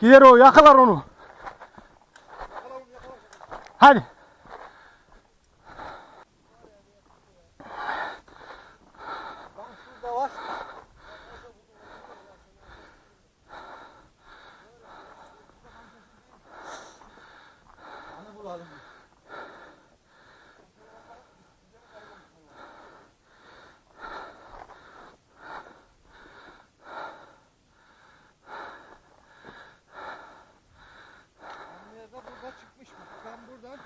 Gider o yakalar onu. Hadi. Şurada var. Onu bulalım. Nerede burada çıkmış mı? Ben buradan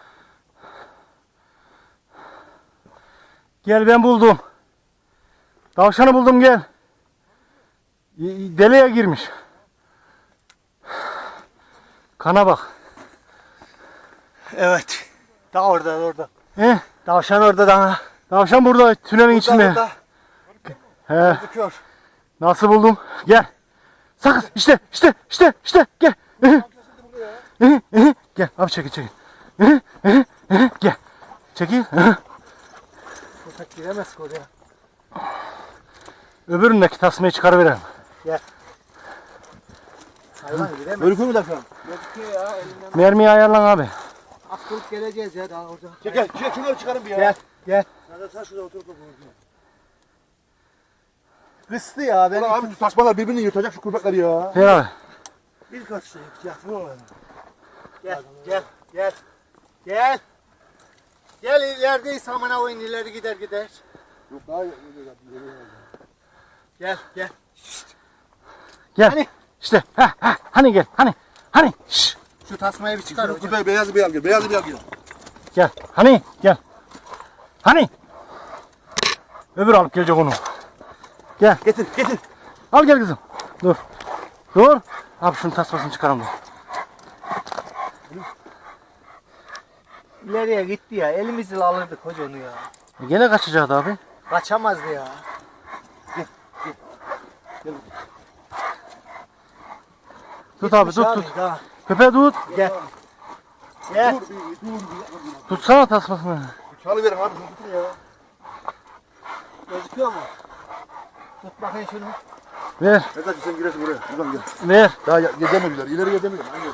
Gel ben buldum. Tavşanı buldum gel. Deliğe girmiş. Kana bak. Evet. Daha orada orada. He? Tavşan orada daha. Tavşan burada tünelin içinde. Burada. He. Gözüküyor. Nasıl buldum? Gel. Sakız işte işte işte işte gel. Gel abi çekil çekil. Gel. Çekil. Köpek giremez ki oraya. Öbüründeki tasmayı çıkarıverelim. Hayvan giremez. Gözüküyor mu Tavşan? Gözüküyor ya elinden. Mermiyi ayarlan abi. Askılık geleceğiz ya daha orada. Çek gel. Çek şunları çıkarın bir ya. Gel. Gel. Sen, sen şurada otur otur. Kıstı ya ben. Ulan abi şu tasmalar birbirini yırtacak şu köpekler ya. Ver abi. Bir kaç şey oğlum. Gel. Gel. Gel. Gel. Gel ilerideyiz amına oyun ileri gider gider. Yok daha Gel gel. Gel. Hani? İşte. Ha, ha, hani gel. Hani. Hani. Şş. Şu tasmayı bir çıkar hocam. Beyazı bir al gel. Beyazı bir al gel. Gel. Hani. Gel. Hani. Öbür alıp gelecek onu. Getir getir. Al gel kızım. Dur. Dur. Abi şunun tasmasını çıkaralım. dur. İleriye gitti ya. Elimizle alırdık hoca onu ya. E gene kaçacaktı abi. Kaçamazdı ya. Tut abi tut tut. Daha. Köpeği tut. Gel. Gel. Dur bir dur bir. Tutsana tasmasını. Çalıverin abi tutun ya. Gözüküyor mu? Tut bakayım şunu. Ver. Ne kadar sen giresin buraya. Buradan gel. Ver. Daha gidemediler. İleri gidemiyor. Hangi?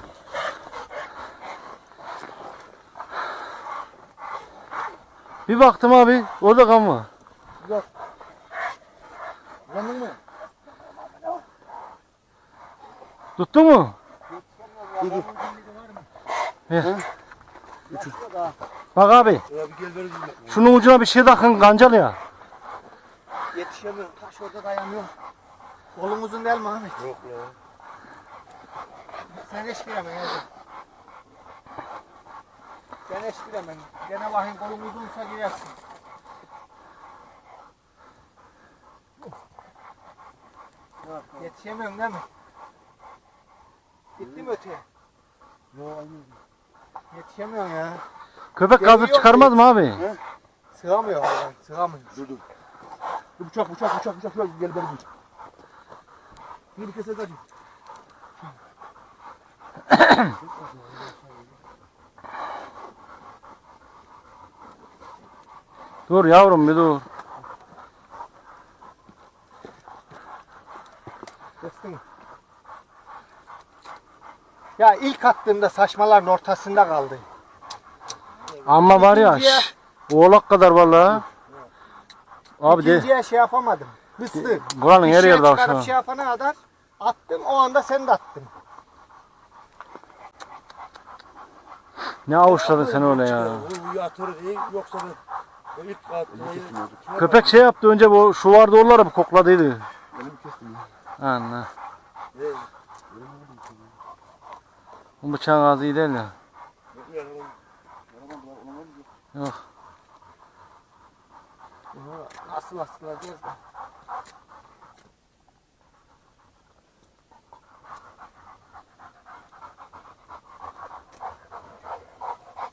Bir baktım abi. Orada kan var. Uzandın mı? Tuttun mu? Dur dur. Ver. Bak abi. Ya bir gel verin. Şunun ucuna bir şey takın kancalı ya. Yetişemiyorum. Taş orada dayanıyor. Kolum uzun değil mi Ahmet? Yok ya. Sen hiç giremem hiç giremem. Gene bakayım kolum uzunsa girersin. Yetişemiyorum değil mi? Gitti mi öteye? Yok aynı. Yetişemiyorum ya. Köpek kazıp çıkarmaz mı abi? Sığamıyor hayvan. Sığamıyor. Dur dur. Dur bıçak bıçak bıçak bıçak. Şöyle gel benim. Bir keser hadi. Dur yavrum bir dur. Ya ilk attığımda saçmaların ortasında kaldı. Ama var ya. İkinciye- şş, oğlak kadar vallahi. Abi de İkinciye şey yapamadım. Kıstı. buranın her yerde akşam. şey yapana kadar attım o anda sen de attın. Ne avuçladın sen öyle ya. Bu yatır yoksa ben ilk atmayı Köpek şey yaptı önce bu şu vardı onları bir kokladıydı. Elimi kestim ya. Evet. Bu bıçağın ağzı iyi değil ya. Yok mı? Asıl asılacağız da.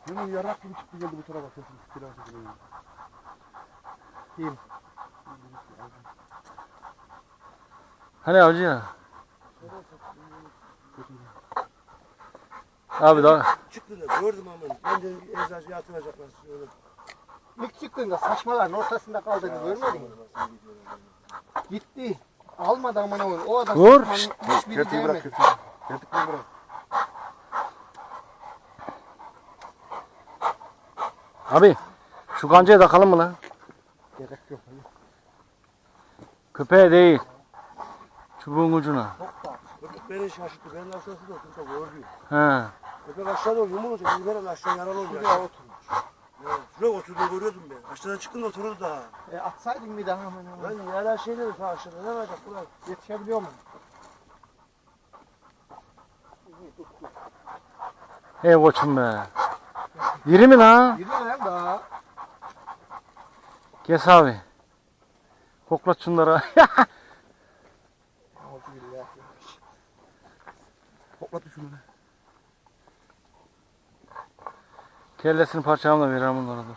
Benim yarak gibi çıktı geldi bu tarafa. Sesim silah sesi Değil. Hani avcı ya? Abi daha... Çıktığında gördüm ama ben de eczacıya atılacaklar söylüyorum. İlk çıktığında saçmaların ortasında kaldığını görmedin mi? Gitti. Almadı ama ne olur. O adam Dur. hiçbiri Kötüyü bırak değmedi. kötüyü. Kötüyü bırak. Abi şu kancaya takalım mı lan? Gerek yok. Köpeğe değil. Çubuğun ucuna. Köpek beni şaşırttı. Benim aşağısı da otursa gördü. He. Köpek aşağıda biz veren aşağı yaralı olacak. Şuraya oturmuş. Evet. Şuraya oturduğunu görüyordum ben. Aşağıdan çıktın da otururdu daha. E, atsaydın bir daha hemen. Lan yara şeyleri ta aşağıda. Ne var buraya? Yetişebiliyor mu? Ey koçum be. Diri mi lan? Yürü lan daha. Kes abi. Koklat şunları. Koklatın şunu. Kellesini parçalamla veririm bunlara dur.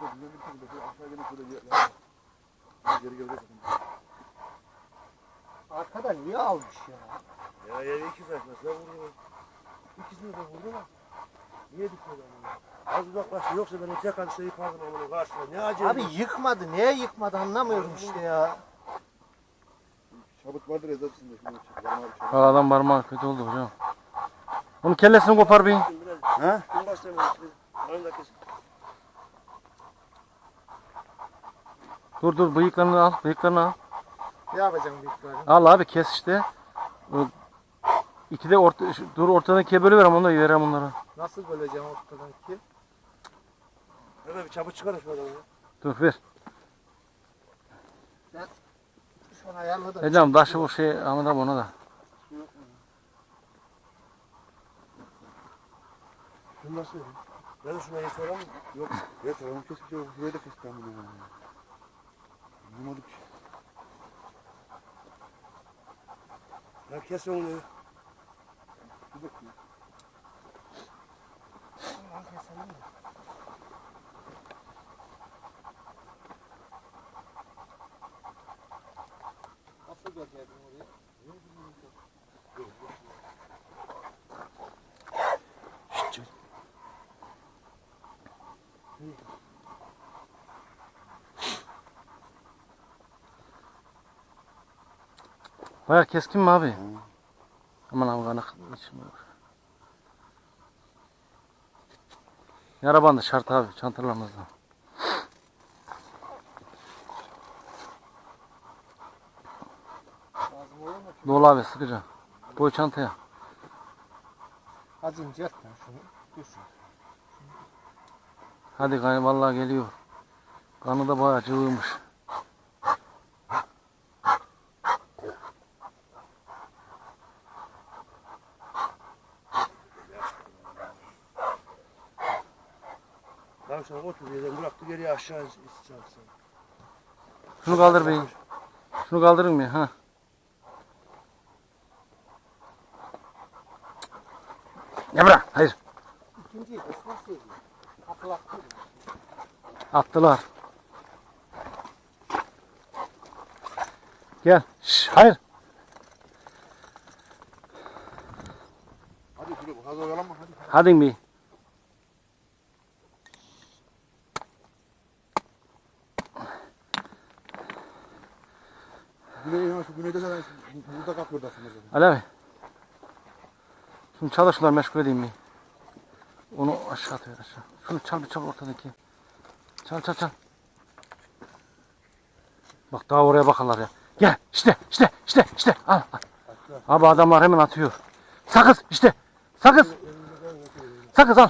Dur, güzel bir şekilde şöyle aşağı gelin şöyle geri- Geri geri geri. Arkadan niye almış ya? Ya ya iki sayfası ne vuruyor? İkisini de vurdu mu? Niye dikiyor lan? Az uzaklaştı yoksa ben öteye karşıda yıkardım amına karşıda. Ne acele. Abi yıkmadı. Niye yıkmadı anlamıyorum işte ya. Şabut vardır ezarsın da şunu çek. Valla adam parmağı kötü oldu hocam. Onun kellesini kopar bir. Biraz. Ha? Dakika. Dur dur bıyıklarını al. Bıyıklarını al. Ne yapacağım büyüklerim? Al abi kes işte. İki de orta, dur ortadaki bölü verem onu da verem onlara. Nasıl böleceğim ortadan ki? Hemen bir çabuk çıkar şu adamı. ya. Dur ver. Şu an ayarladım. Hocam taşı bu şey abi ona da. Şunu nasıl yapayım? Ben de şuna mı? Yok. Evet tamam kesmiş yok. Şurayı da kestim ben bunu. Anlamadık. Ya kes onu. Bir dakika. Nasıl Baya keskin mi abi? Aman abi kanık. içim var. Yara bandı şart abi çantalarımızda. Olur? Dolu abi sıkıca. Koy çantaya. Az incelt lan şunu. Dursun. Hadi gay vallahi geliyor. Kanı da bayağı cıvıymış. Tavşan otur yerden bıraktı geriye aşağı istiyorsan. Şunu kaldır beyim. Şunu kaldırın mı? Ha. Ya bırak. Hayır. İkinciyi seviyor. Atlattı. Attılar. Gel. Şş, hayır. Hadi şuraya fazla oyalanma hadi. Hadi bir. Güney şu güneyde zaten burada kalkıyordu aslında. zaten. Ali abi. Şunu çalış şunları meşgul edeyim mi? Onu aşağı atıyor aşağı. Şunu çal bir çal ortadaki. Çal çal çal. Bak daha oraya bakarlar ya. Gel işte işte işte işte al. al. Abi adamlar hemen atıyor. Sakız işte. Sakız. Sakız al.